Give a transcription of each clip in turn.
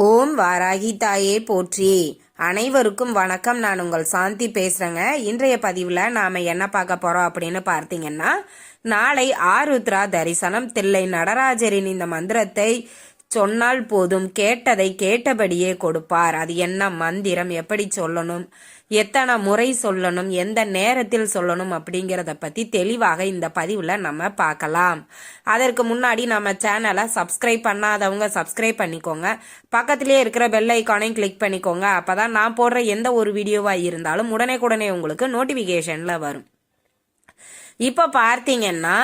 ஓம் வாராகி தாயே போற்றி. அனைவருக்கும் வணக்கம். நான் உங்கள் சாந்தி பேசுறேங்க. இன்றைய பதிவில் நாம என்ன பார்க்க போறோம் அப்படின்னு பார்த்தீங்கன்னா நாளை ஆருத்ரா தரிசனம் தில்லை நடராஜரின் இந்த மந்திரத்தை சொன்னால் போதும் கேட்டதை கேட்டபடியே கொடுப்பார். அது என்ன மந்திரம்? எப்படி சொல்லணும்? எத்தனை முறை சொல்லணும்? எந்த நேரத்தில் சொல்லணும்? அப்படிங்கிறத பத்தி தெளிவாக இந்த பதிவுல நம்ம பார்க்கலாம். அதற்கு முன்னாடி நம்ம சேனலை சப்ஸ்கிரைப் பண்ணாதவங்க சப்ஸ்கிரைப் பண்ணிக்கோங்க. பக்கத்திலே இருக்கிற பெல் ஐக்கானையும் கிளிக் பண்ணிக்கோங்க. அப்பதான் நான் போடுற எந்த ஒரு வீடியோவா இருந்தாலும் உடனே உடனே உங்களுக்கு நோட்டிபிகேஷன்ல வரும். இப்ப பார்த்தீங்கன்னா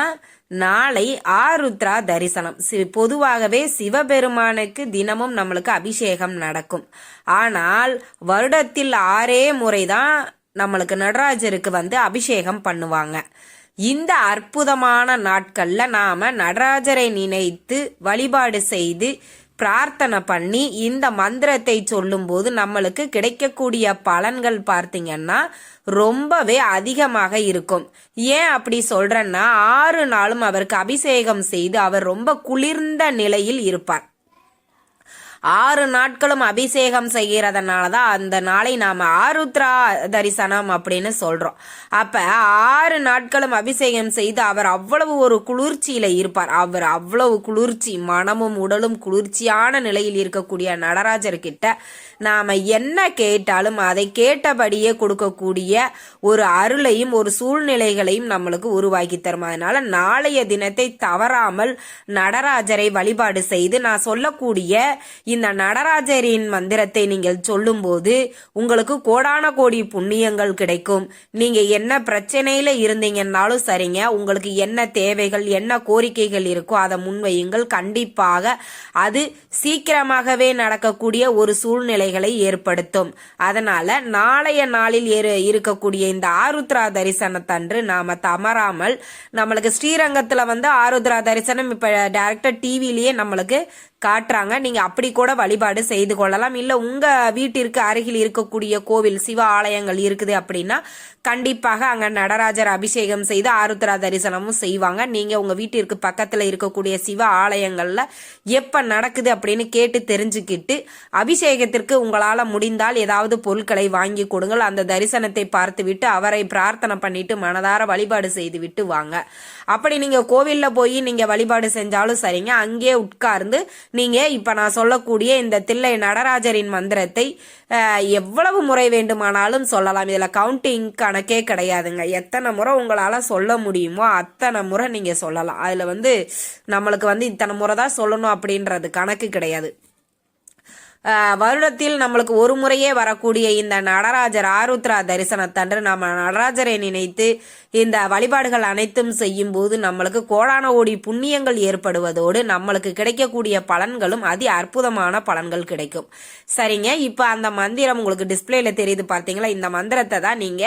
நாளை ஆருத்ரா தரிசனம். பொதுவாகவே சிவபெருமானுக்கு தினமும் நம்மளுக்கு அபிஷேகம் நடக்கும். ஆனால் வருடத்தில் ஆறே முறைதான் நம்மளுக்கு நடராஜருக்கு வந்து அபிஷேகம் பண்ணுவாங்க. இந்த அற்புதமான நாட்கள்ல நாம நடராஜரை நினைத்து வழிபாடு செய்து பிரார்த்தனை பண்ணி இந்த மந்திரத்தை சொல்லும்போது நம்மளுக்கு கிடைக்கக்கூடிய பலன்கள் பார்த்தீங்கன்னா ரொம்பவே அதிகமாக இருக்கும். ஏன் அப்படி சொல்றேன்னா ஆறு நாளும் அவருக்கு அபிஷேகம் செய்து அவர் ரொம்ப குளிர்ந்த நிலையில் இருப்பார். ஆறு நாட்களும் அபிஷேகம் செய்கிறதுனால தான் அந்த நாளை நாம் ஆருத்ரா தரிசனம் அப்படின்னு சொல்கிறோம் அப்போ ஆறு நாட்களும் அபிஷேகம் செய்து அவர் அவ்வளவு ஒரு குளிர்ச்சியில் இருப்பார். அவர் அவ்வளவு குளிர்ச்சி மனமும் உடலும் குளிர்ச்சியான நிலையில் இருக்கக்கூடிய நடராஜர் நாம் என்ன கேட்டாலும் அதை கேட்டபடியே கொடுக்கக்கூடிய ஒரு அருளையும் ஒரு சூழ்நிலைகளையும் நம்மளுக்கு உருவாக்கி தரும். அதனால் நாளைய தினத்தை தவறாமல் நடராஜரை வழிபாடு செய்து நான் சொல்லக்கூடிய இந்த நடராஜரின் மந்திரத்தை நீங்கள் சொல்லும்போது உங்களுக்கு கோடான கோடி புண்ணியங்கள் கிடைக்கும். நீங்க என்ன பிரச்சனையில இருந்தீங்கன்னாலும் சரிங்க. உங்களுக்கு என்ன தேவைகள் என்ன கோரிக்கைகள் இருக்கோ அதை முன்வையுங்கள். கண்டிப்பாக அது சீக்கிரமாகவே நடக்கக்கூடிய ஒரு சூழ்நிலைகளை ஏற்படுத்தும். அதனால நாளைய நாளில் ஏறு- இருக்கக்கூடிய இந்த ஆருத்ரா தரிசனத்தன்று நாம தமராமல் நம்மளுக்கு ஸ்ரீரங்கத்துல வந்து ஆருத்ரா தரிசனம் இப்ப டைரக்டா டிவிலேயே நம்மளுக்கு காட்டுறாங்க. நீங்க அப்படி கூட வழிபாடு செய்து கொள்ளலாம். இல்ல உங்க வீட்டிற்கு அருகில் இருக்கக்கூடிய கோவில் சிவ ஆலயங்கள் இருக்குது அப்படின்னா கண்டிப்பாக அங்க நடராஜர் அபிஷேகம் செய்து ஆருத்ரா தரிசனமும் செய்வாங்க. நீங்க உங்க வீட்டிற்கு பக்கத்துல இருக்கக்கூடிய சிவ ஆலயங்கள்ல எப்ப நடக்குது அப்படின்னு கேட்டு தெரிஞ்சுக்கிட்டு அபிஷேகத்திற்கு உங்களால முடிந்தால் ஏதாவது பொருட்களை வாங்கி கொடுங்கள். அந்த தரிசனத்தை பார்த்துவிட்டு அவரை பிரார்த்தனை பண்ணிட்டு மனதார வழிபாடு செய்து விட்டு வாங்க. அப்படி நீங்க கோவில்ல போய் நீங்க வழிபாடு செஞ்சாலும் சரிங்க. அங்கே உட்கார்ந்து நீங்க இப்ப நான் சொல்லக்கூடிய இந்த தில்லை நடராஜரின் மந்திரத்தை எவ்வளவு முறை வேண்டுமானாலும் சொல்லலாம். இதுல கவுண்டிங் கணக்கே கிடையாதுங்க. எத்தனை முறை உங்களால சொல்ல முடியுமோ அத்தனை முறை நீங்க சொல்லலாம். அதுல வந்து நம்மளுக்கு வந்து இத்தனை முறை தான் சொல்லணும் அப்படின்றது கணக்கு கிடையாது. வருடத்தில் நம்மளுக்கு ஒரு முறையே வரக்கூடிய இந்த நடராஜர் ஆருத்ரா தரிசனத்தன்று நம்ம நடராஜரை நினைத்து இந்த வழிபாடுகள் அனைத்தும் செய்யும் போது நம்மளுக்கு கோடான ஓடி புண்ணியங்கள் ஏற்படுவதோடு நம்மளுக்கு கிடைக்கக்கூடிய பலன்களும் அதி அற்புதமான பலன்கள் கிடைக்கும். சரிங்க இப்போ அந்த மந்திரம் உங்களுக்கு டிஸ்பிளேல தெரியுது பார்த்தீங்களா? இந்த மந்திரத்தை தான் நீங்க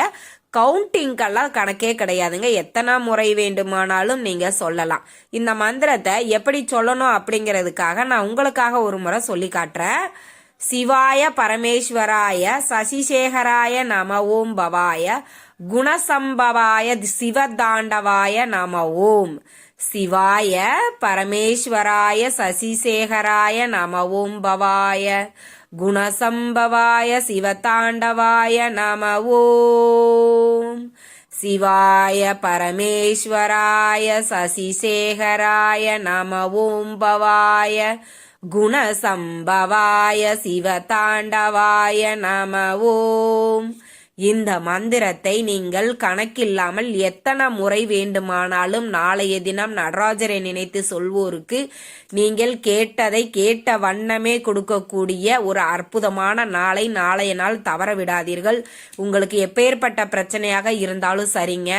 கவுண்டிங்கெல்லாம் கணக்கே கிடையாதுங்க. எத்தனை முறை வேண்டுமானாலும் நீங்க சொல்லலாம். இந்த மந்திரத்தை எப்படி சொல்லணும் அப்படிங்கிறதுக்காக நான் உங்களுக்காக ஒரு முறை சொல்லி காட்டுறேன். சிவாய பரமேஸ்வராய சசிசேகராய நம ஓம் பவாய குணசம்பவாய சிவதாண்டவாய நம ஓம். சிவாய பரமேஸ்வராய சசிசேகராய நம ஓம் பவாய. குணசம்பவாய சிவதாண்டவாய நம சிவாய பரமேஸ்வராய சசிசேகராய நம பவாய குணசம்பவாய சிவதாண்டவாய நமவோம் ஓம் இந்த மந்திரத்தை நீங்கள் கணக்கில்லாமல் எத்தனை முறை வேண்டுமானாலும் நாளைய தினம் நடராஜரை நினைத்து சொல்வோருக்கு நீங்கள் கேட்டதை கேட்ட வண்ணமே கொடுக்கக்கூடிய ஒரு அற்புதமான நாளை நாளைய நாள் தவற விடாதீர்கள். உங்களுக்கு எப்பேற்பட்ட பிரச்சனையாக இருந்தாலும் சரிங்க.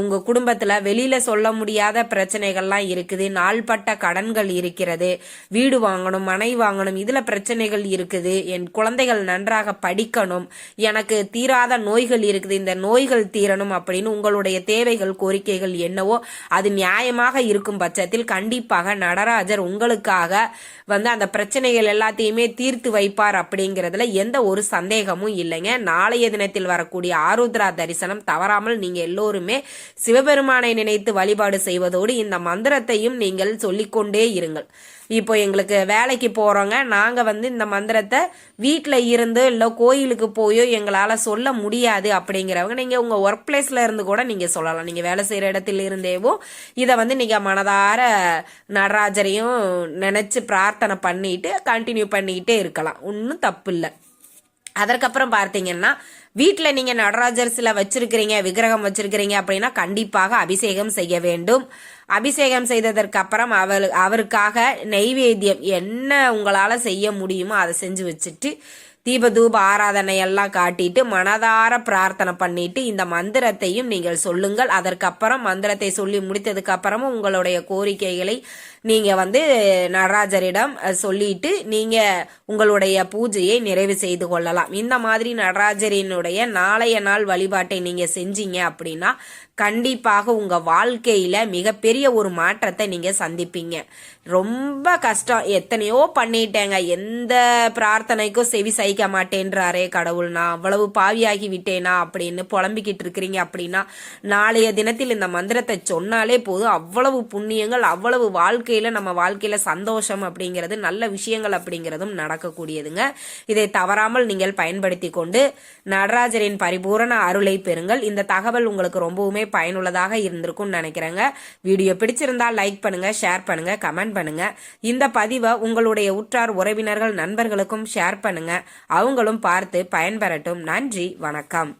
உங்க குடும்பத்துல வெளியில சொல்ல முடியாத பிரச்சனைகள்லாம் இருக்குது. நாள்பட்ட கடன்கள் இருக்கிறது. வீடு வாங்கணும் மனை வாங்கணும் இதுல பிரச்சனைகள் இருக்குது. என் குழந்தைகள் நன்றாக படிக்கணும். எனக்கு தீரா தீராத நோய்கள் இருக்குது. இந்த நோய்கள் தீரணும் அப்படின்னு உங்களுடைய தேவைகள் கோரிக்கைகள் என்னவோ அது நியாயமாக இருக்கும் பட்சத்தில் கண்டிப்பாக நடராஜர் உங்களுக்காக வந்து அந்த பிரச்சனைகள் எல்லாத்தையுமே தீர்த்து வைப்பார் அப்படிங்கிறதுல எந்த ஒரு சந்தேகமும் இல்லைங்க. நாளைய தினத்தில் வரக்கூடிய ஆருத்ரா தரிசனம் தவறாமல் நீங்க எல்லோருமே சிவபெருமானை நினைத்து வழிபாடு செய்வதோடு இந்த மந்திரத்தையும் நீங்கள் சொல்லிக்கொண்டே இருங்கள். இப்போ எங்களுக்கு வேலைக்கு போகிறோங்க நாங்கள் வந்து இந்த மந்திரத்தை வீட்டில் இருந்து இல்லை கோயிலுக்கு போயோ எங்களால் சொல்ல முடியாது அப்படிங்கிறவங்க. நீங்கள் உங்கள் ஒர்க் பிளேஸில் இருந்து கூட நீங்கள் சொல்லலாம். நீங்கள் வேலை செய்கிற இடத்துல இருந்தேவோ இதை வந்து நீங்கள் மனதார நடராஜரையும் நினச்சி பிரார்த்தனை பண்ணிட்டு கண்டினியூ பண்ணிக்கிட்டே இருக்கலாம். ஒன்றும் தப்பு இல்லை. அதற்கப்புறம் பார்த்தீங்கன்னா வீட்டில் நீங்கள் நடராஜர் சிலை வச்சிருக்கிறீங்க விக்கிரகம் வச்சிருக்கிறீங்க அப்படின்னா கண்டிப்பாக அபிஷேகம் செய்ய வேண்டும். அபிஷேகம் செய்ததற்கு அப்புறம் அவருக்காக நெய்வேத்தியம் என்ன உங்களால் செய்ய முடியுமோ அதை செஞ்சு வச்சுட்டு தீப தூப ஆராதனை எல்லாம் காட்டிட்டு மனதார பிரார்த்தனை பண்ணிட்டு இந்த மந்திரத்தையும் நீங்கள் சொல்லுங்கள். அதற்கப்புறம் மந்திரத்தை சொல்லி முடித்ததுக்கு அப்புறமும் உங்களுடைய கோரிக்கைகளை நீங்க வந்து நடராஜரிடம் சொல்லிட்டு நீங்க உங்களுடைய பூஜையை நிறைவு செய்து கொள்ளலாம். இந்த மாதிரி நடராஜரினுடைய நாளைய நாள் வழிபாட்டை நீங்க செஞ்சீங்க அப்படின்னா கண்டிப்பாக உங்க வாழ்க்கையில மிகப்பெரிய ஒரு மாற்றத்தை நீங்க சந்திப்பீங்க. ரொம்ப கஷ்டம். எத்தனையோ பண்ணிட்டேங்க. எந்த பிரார்த்தனைக்கும் செவி சகிக்க மாட்டேன்றாரே கடவுள். நான் அவ்வளவு பாவியாகி விட்டேனா அப்படின்னு புலம்பிக்கிட்டு இருக்கிறீங்க அப்படின்னா நாளைய தினத்தில் இந்த மந்திரத்தை சொன்னாலே போதும். அவ்வளவு புண்ணியங்கள் அவ்வளவு வாழ்க்கை வாழ்க்கையில் நம்ம வாழ்க்கையில் சந்தோஷம் அப்படிங்கிறது நல்ல விஷயங்கள் அப்படிங்கிறதும் நடக்கக்கூடியதுங்க. இதை தவறாமல் நீங்கள் பயன்படுத்தி கொண்டு நடராஜரின் பரிபூரண அருளை பெறுங்கள். இந்த தகவல் உங்களுக்கு ரொம்பவுமே பயனுள்ளதாக இருந்திருக்கும்னு நினைக்கிறேங்க. வீடியோ பிடிச்சிருந்தால் லைக் பண்ணுங்க ஷேர் பண்ணுங்க கமெண்ட் பண்ணுங்க. இந்த பதிவை உங்களுடைய உற்றார் உறவினர்கள் நண்பர்களுக்கும் ஷேர் பண்ணுங்க. அவங்களும் பார்த்து பயன்பெறட்டும். நன்றி வணக்கம்.